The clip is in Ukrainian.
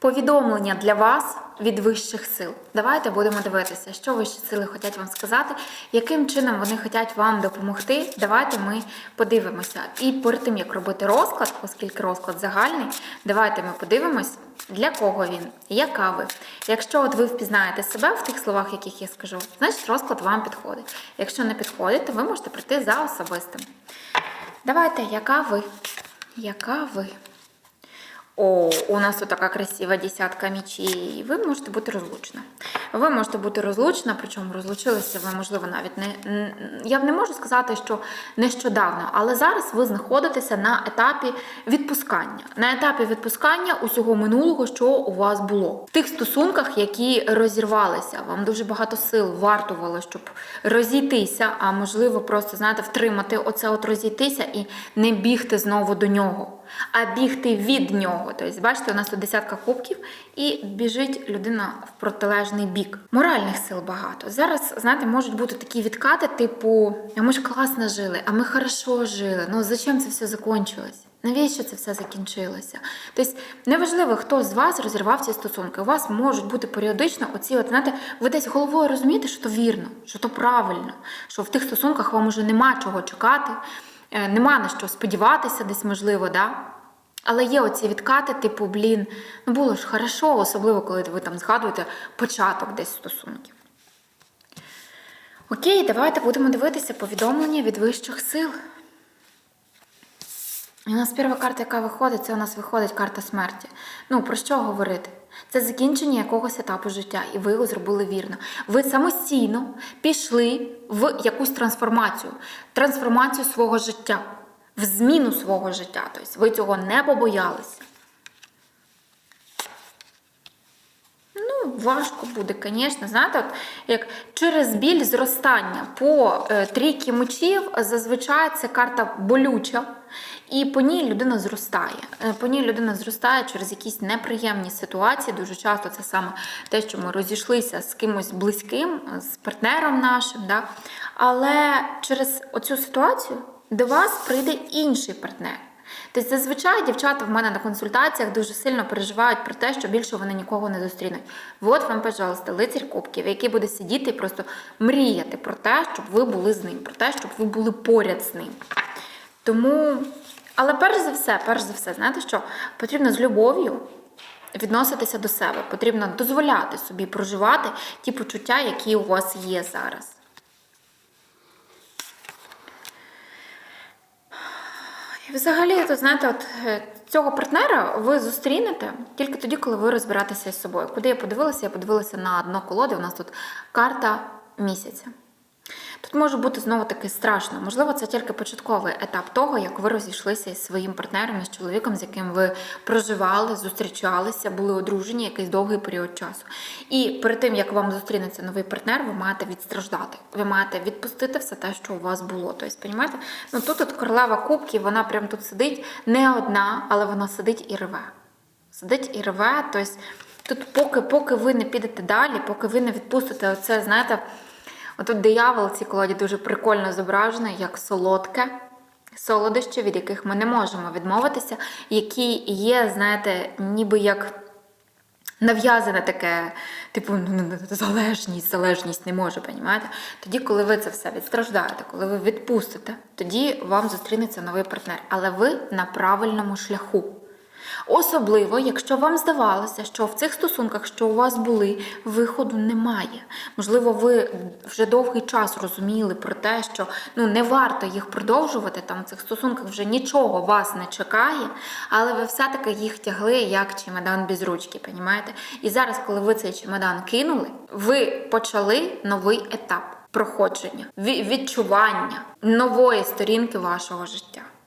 Повідомлення для вас від вищих сил. Давайте будемо дивитися, що вищі сили хочуть вам сказати, яким чином вони хочуть вам допомогти. Давайте ми подивимося. І перед тим як робити розклад, оскільки розклад загальний, давайте ми подивимось, для кого він, яка ви. Якщо от ви впізнаєте себе в тих словах, яких я скажу, значить розклад вам підходить. Якщо не підходить, то ви можете прийти за особистим. Давайте, яка ви? Яка ви? О, у нас тут така красива десятка мічей. Ви можете бути розлучна. Ви можете бути розлучна, причому розлучилися ви, можливо, навіть не. Я не можу сказати, що нещодавно, але зараз ви знаходитеся на етапі відпускання. На етапі відпускання усього минулого, що у вас було. В тих стосунках, які розірвалися, вам дуже багато сил вартувало, щоб розійтися, а можливо, просто знаєте, втримати оце от розійтися і не бігти знову до нього а бігти від нього. Тобто, бачите, у нас тут десятка кубків, і біжить людина в протилежний бік. Моральних сил багато. Зараз, знаєте, можуть бути такі відкати, типу, а ми ж класно жили, а ми хорошо жили. Ну зачем це все закончилось? Навіщо це все закінчилося? Тобто, неважливо, хто з вас розірвав ці стосунки. У вас можуть бути періодично оці, от, знаєте, ви десь головою розумієте, що то вірно, що то правильно, що в тих стосунках вам уже нема чого чекати. Е, Нема на що сподіватися, десь можливо, да? Але є оці відкати, типу, блін, ну було ж хорошо, особливо, коли ви там згадуєте початок десь стосунків. Окей, давайте будемо дивитися повідомлення від вищих сил. І у нас перша карта, яка виходить, це у нас виходить карта смерті. Ну, про що говорити? Це закінчення якогось етапу життя, і ви його зробили вірно. Ви самостійно пішли в якусь трансформацію, трансформацію свого життя, в зміну свого життя. Тобто ви цього не побоялися. Ну, важко буде, звісно. Знаєте, от як через біль зростання по е, трійки мечів зазвичай це карта болюча, і по ній людина зростає. Е, По ній людина зростає через якісь неприємні ситуації. Дуже часто це саме те, що ми розійшлися з кимось близьким, з партнером нашим. Да? Але через оцю ситуацію до вас прийде інший партнер. Тобто зазвичай дівчата в мене на консультаціях дуже сильно переживають про те, що більше вони нікого не зустрінуть. От вам, пожалуйста, лицар кубків, який буде сидіти і просто мріяти про те, щоб ви були з ним, про те, щоб ви були поряд з ним. Тому, але перш за все, перш за все, знаєте що? Потрібно з любов'ю відноситися до себе. Потрібно дозволяти собі проживати ті почуття, які у вас є зараз. І Взагалі, то знаєте, от е, цього партнера ви зустрінете тільки тоді, коли ви розберетеся з собою. Куди я подивилася? Я подивилася на дно колоди. У нас тут карта місяця. Тут може бути знову таки страшно. Можливо, це тільки початковий етап того, як ви розійшлися із своїм партнером, із чоловіком, з яким ви проживали, зустрічалися, були одружені якийсь довгий період часу. І перед тим, як вам зустрінеться новий партнер, ви маєте відстраждати. Ви маєте відпустити все те, що у вас було. Тобто, розумієте? Ну тут от королева кубків, вона прямо тут сидить не одна, але вона сидить і реве. Сидить і реве. Тобто, тут, поки, поки ви не підете далі, поки ви не відпустите оце, знаєте. Отут диявол в цій колоді дуже прикольно зображений, як солодке солодощі, від яких ми не можемо відмовитися, які є, знаєте, ніби як нав'язане таке, типу, ну, ну, залежність, залежність не може, понімаєте? Тоді, коли ви це все відстраждаєте, коли ви відпустите, тоді вам зустрінеться новий партнер. Але ви на правильному шляху. Особливо, якщо вам здавалося, що в цих стосунках, що у вас були, виходу немає. Можливо, ви вже довгий час розуміли про те, що ну не варто їх продовжувати. Там в цих стосунках вже нічого вас не чекає, але ви все-таки їх тягли як чемодан без ручки, понімаєте? І зараз, коли ви цей чемодан кинули, ви почали новий етап проходження, відчування нової сторінки вашого життя.